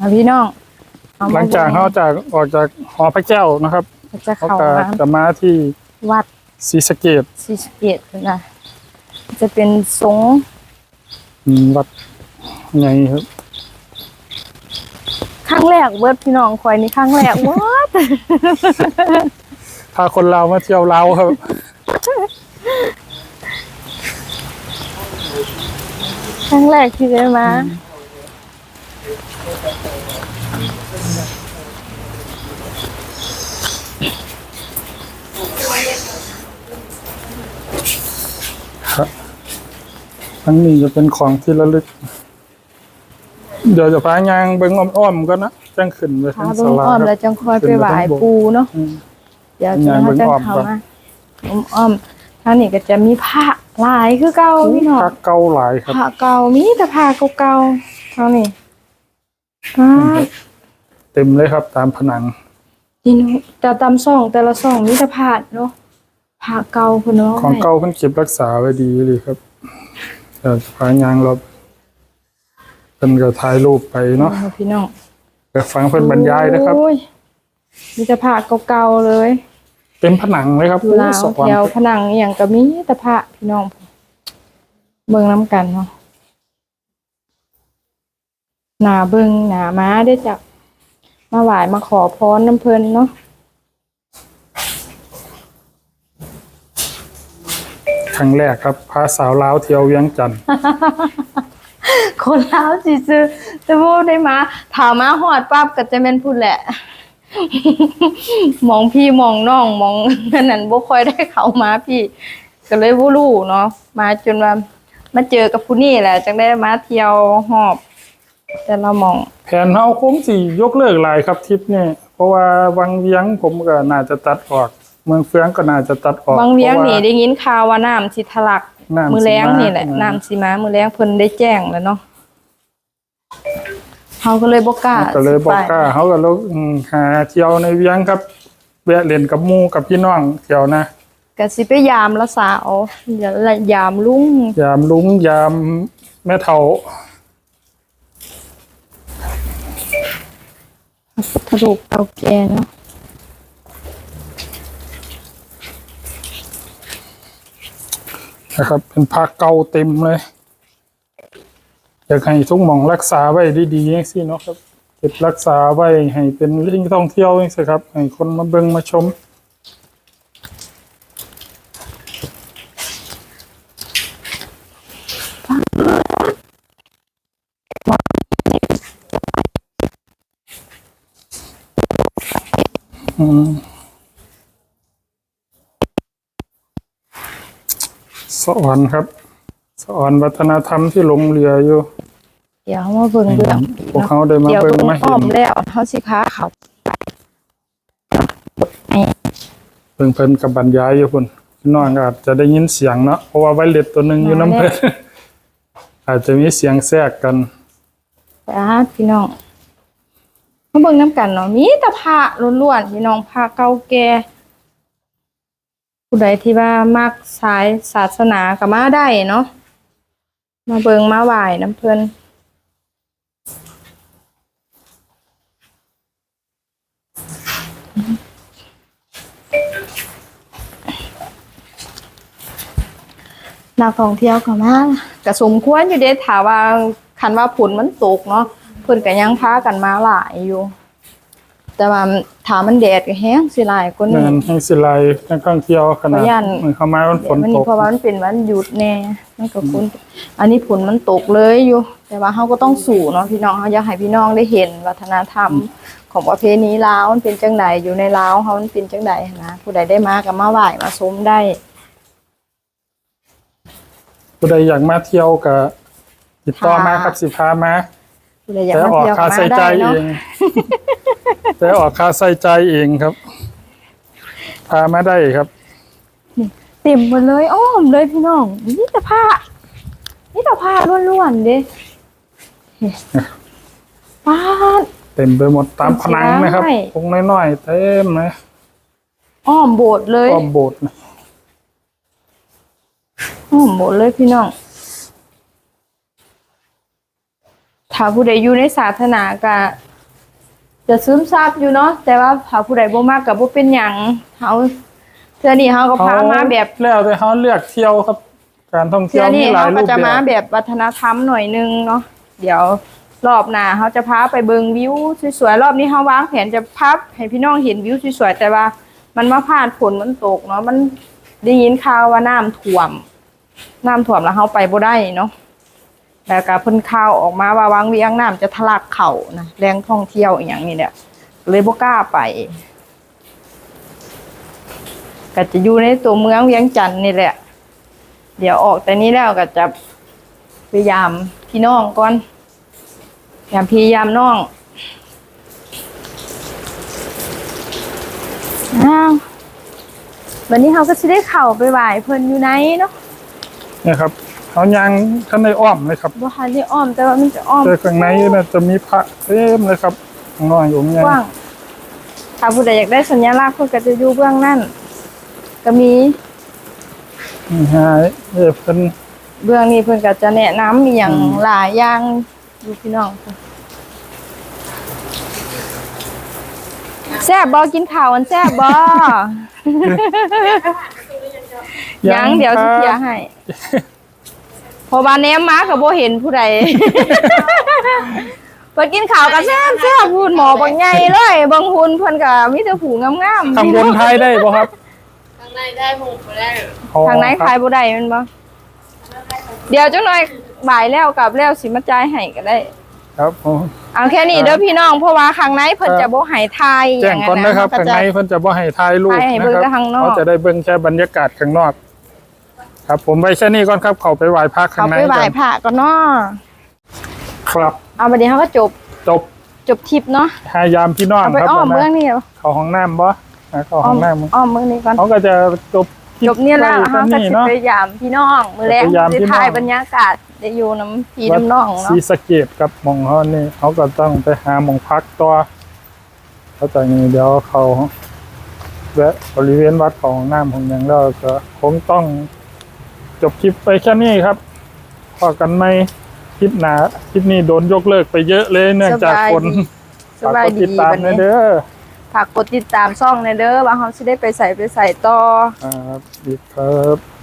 มาพี่น้องเอมหลังจากเขาจากออกจากหอพระแก้วนะครับจะเขาเข้าก็มาจะมาที่วัดศรีสะเกดศรีสะเกตนะจะเป็นสงฆ์วัดไงครับครั้งแรกเบิดพี่น้องคอยนี่ครั้งแรกวัดพาคนเราวมาเที่ยวเราวครับ ครั้งแรกที่ได้มา ทั้งนี้จะเป็นของที่ระลึก เดี๋ยวจะพายางเบิ้งอ้อมๆก็นะจ้งขึ้นไปพาทั้งเบิ่สงลาอ้อมคแล้รัวบจังคอยไปไหว้ขึ้นไปข้างบนปูเนาะอืมเดี๋ยวจะงานเบิ่มางจังอ้อมเข้าก่อนมาอ้อมอ้อมทางนี้ก็จะมีผ้าลายคือเก่าพี่น้องพักเกาหลายครับผ้าเก่ามีแต่ผ้าเก่าๆเท่านี้ผ้าเต็มเลยครับ ตามผนังนี่เนาะแต่ตามซ่องแต่ละซ่องมีแต่ผ้าเนาะผ้าเก่าพุ่นเนาะของเก่าเพิ่นเก็บรักษาไว้ดีเลยครับ เดี๋ยวจะพายางเราเป็นก็ถ่ายรูปไปเนาะเอาพี่น้องแต่ฟังเพิ่นบรรยายนะครับ โอ้ยมีแต่ผ้าเก่าๆเลยเต็มผนังเลยครับอยู่ลาวสวรรแถวค์ผนังอหย่างก็มีแต่ผ้าพี่น้องเบิ่งน้ำกันเนาะหนาเบิ่งหนาม้าได้อจับมาไหว้มาขอพรน้ำเพลินเนาะ ครั้งแรกครับพาสาวลาวเที่ยวเวียงจันทน์คนลาวสิซื้อจะพูดได้มาถามมาหอดปั๊บก็จะแม่นพูดแหละ มองพี่มองน้องมองนั่นนั่นบ่ค่อยได้เข้ามาพี่ ก็เลยบ่รู้เนาะมาจนว่ามาเจอกับผู้นี่แหละจังได้มาเที่ยวหอบ แต่เรามอง แผนเฮาคงสิยกเลิกหลายครับทริปนี้เพราะว่าวังเวียงผมก็น่าจะตัดออก เมืองเฟืองก็น่าจะตัดออกบางเวียงพราะนี่ได้ยินข่าวว่าน้ำสิทะลักน้ำสิมือแรงนี่แหละมาน้ำสิมามือแรงเพิ่นได้แจ้งแล้วเนาะเขาก็เลยบ่กล้าก็เลยบอกสิไปกล้าเขาก็เลยอืมหาเที่ยวในเวียงครับแวะเล่นกับหมู่กับพี่น้องเที่ยวนะก็สิไปยามละสาวอย่ายามลุงยามลุงยามแม่เฒ่าทะลุเก่าแก่เนาะ นะครับ เป็นพักเก่าเต็มเลย อยากให้ทุกหม่องรักษาไว้ดีๆอย่างสิเนาะครับ เก็บรักษาไว้ให้เป็นเรื่องท่องเที่ยวอย่างสิครับ ให้คนมาเบิ่งมาชมอืม สวรรค์ครับสวรรค์วัฒนธรรมที่หลงเหลืออยู่ เดี๋ยวมาเบิ่งเรื่องพวกเขาได้มาเดี๋ยวเบิ่งเบิ่งมาอ้เห็อนมแล้วเขาสิพาเขาเพิ่งเพิ่นกับบรรยายอยู่พุ่นพี่น้องก็อาจจะได้ยินเสียงเนาะเพราะว่าไวเลสตัวหนึ่งอยู่น้ำเพิ่นอาจจะมีเสียงแทรกกันไปอาพี่น้องมาเบิ่งน้ำกันเนาะมีแต่ผ้าล้วนๆพี่น้องผ้าเก่าแก่ ผู้ใดที่ว่ามักสายศาสนาก็มาได้เนาะมาเบิ่งมาไหว้น้ำเพลินนักท่องเที่ยวก็มาก็สมควรอยู่เด้ถามว่าคันว่าผลมันตกเนาะเพิ่นก็ยังพากันมาหลายอยู่ แต่ว่าถามมันแดดก็แห้งสิหลายกว่านี้งานให้สิไลนักท่องเที่ยวขนาดขออนุญาตมันเข้ามามันฝนมันตนี่กเพราะว่ามันเป็นวันหยุดแน่มันก็คุณอันนี้ผลมันตกเลยอยู่ แต่ว่าเฮาก็ต้องสู่เนาะพี่น้องเฮาอยากให้พี่น้องได้เห็นวัฒนธรรมของประเพณีลาวมันเป็นจังไดอยู่ในลาวเฮามันเป็นจังไดนะผู้ใดได้มาก็มาไหว้มาชมได้ผู้ใดอยากมาเที่ยวก็ติดต่อมาค่ะครับสิพามาผู้ใดอยากแต่มาออกเที่ยวก็ค่ามาใส่ใจได้เอเนาะง แต่ออกค่าใส่ใจเองครับ พามาได้ครับ เต็มหมดเลยอ้อมเลยพี่น้อง นี่แต่ผ้า นี่แต่ผ้าล้วนๆเด้ป้าดเต็มไปหมดตามผนังนะครับใช่องค์น้อยๆเต็มเลยอ้อมโบสถ์เลยอ้อมโบสถ์นะอ้อมโบสถ์เลยพี่น้องถ้าผู้ใดอยู่ในศาสนาก็ จะซึมซับอยู่เนาะแต่ว่าถ้าผู้ใดบ่มากก็บ่เป็นหยังเฮาเทื่อนี้เฮาก็พามาแบบแล้วแต่เขาเลือกเที่ยวครับ การท่องเที่เทื่ยอวมีนี้หลาเฮายก็รูปจะแบมาบแบบวัฒนธรรมหน่อยนึงเนาะเดี๋ยวรอบหน้าเฮาจะพาไปเบิ่งวิวสวยๆรอบนี้เฮาวางแผนจะพับให้พี่น้องเห็นวิวสวยๆแต่ว่า มันมาผ่านฝนมันตกเนาะมันได้ยินข่าวว่าน้ำท่วม น้ำท่วมแล้วเฮาไปบ่ได้เนาะ แล้วก็เพิ่นข่าวออกมาว่าวางเวียงน้ำจะทะลักเข้านะแหล่งท่องเที่ยวอีหยังนี่แหละเลยบ่กล้าไปก็จะอยู่ในตัวเมืองเวียงจันทน์นี่แหละ เดี๋ยวออกแต่นี้แล้วก็จะพยายามพี่น้องก่อนพยายามพี่ยามน้องอ้าววันนี้เขาก็จะได้เข่าไปไหวเพิ่นอยู่ไหนเนาะเนี่ยครับ เขายังข้างในอ้อมเลยครับบ่ทันได้อ้อมแต่ว่ามันจะอ้อมแต่ข้างในน่ะจะมีพระเต็มเลยครับข้างนอกอยู่ไงกว้างถ้าผู้ใดอยากได้สัญลักษณ์เพิ่นก็จะอยู่เบื้องนั่นก็มีนี่ฮะเออเป็นเบื้องนี้เพิ่นก็จะแนะนำมีอย่างหลายอย่างอยู่พี่น้องแซ่บบ่กินข้าวอันแซ่บบ่ยังเดี๋ยวสิเคลียร์ให้ เพอบาแนมมากับโบเห็นผู้ใดเพิ่นกินข้าวกันแซ่บแซ่บพูนหมอบางใหญ่เลยบางพูนเพิ่นก็มีแต่ผูงามๆข้างบนไทยได้ป่ะครับข้างในได้หมูไปได้อ๋อทางไหนครับขายบ่ได้แมันบ่เดี๋ยวจังหน่อยบ่ายแล้วกลับแล้วสิมาจ่ายให้ก็ได้ ครับผม เอาแค่นี้เด้อพี่น้องเพราะว่าข้างในเพิ่นจะบ่ให้ทายอแจ้งย่างก่อนนั้นนะครับเขก็ข้างจะในเพิ่นจะบ่ให้ถ่ายรูปถ่ายให้นะเบิ่งครับแต่ข้างนอก เขาจะได้เบิ่งแค่บรรยากาศข้างนอก ครับผมไปแค่นี้ก่อนครับ เขาไปไหว้พระข้าเขางในไปไหว้กันพระก่อนเนาะครับ เอาบัดนี้เฮาก็จบจบจบทริปเนาะพยายามพี่น้องเอาไปครับอ้อมผมเมืองนี่เหรอเขาห้องน้ำบ่อะเขาอ้ห้ออมงน้ำอ้อมเมืองนี้ก่อน เขาก็จะจบคลิปจบเนี่ยแล้วไเฮาก็นี่สิเนาะไปยามพี่น้องมื้อแรกไปยามสิพี่น้องถ่ายบรรยากาศได้อยู่น้ำพี่น้ำน้องเนาะ ซีสะเกตกับหมองเขานี่เขาก็ต้องไปหาหมองพักตัวเขาจากนี้เดี๋ยวเขาแวะบริเวณวัดของน้ำของอย่างแล้วก็คงต้อง จบคลิปไปแค่นี้ครับพอกันไหมคลิปหนาคลิปนี้โดนยกเลิกไปเยอะเลยเนื่องจากคนสบายฝกกดีติดตามบัดนะนี้เด้อฝากกดติดตามช่องในเด้อว่าเฮาสิได้ไปใส่ไปใส่ต่อครับดีครับ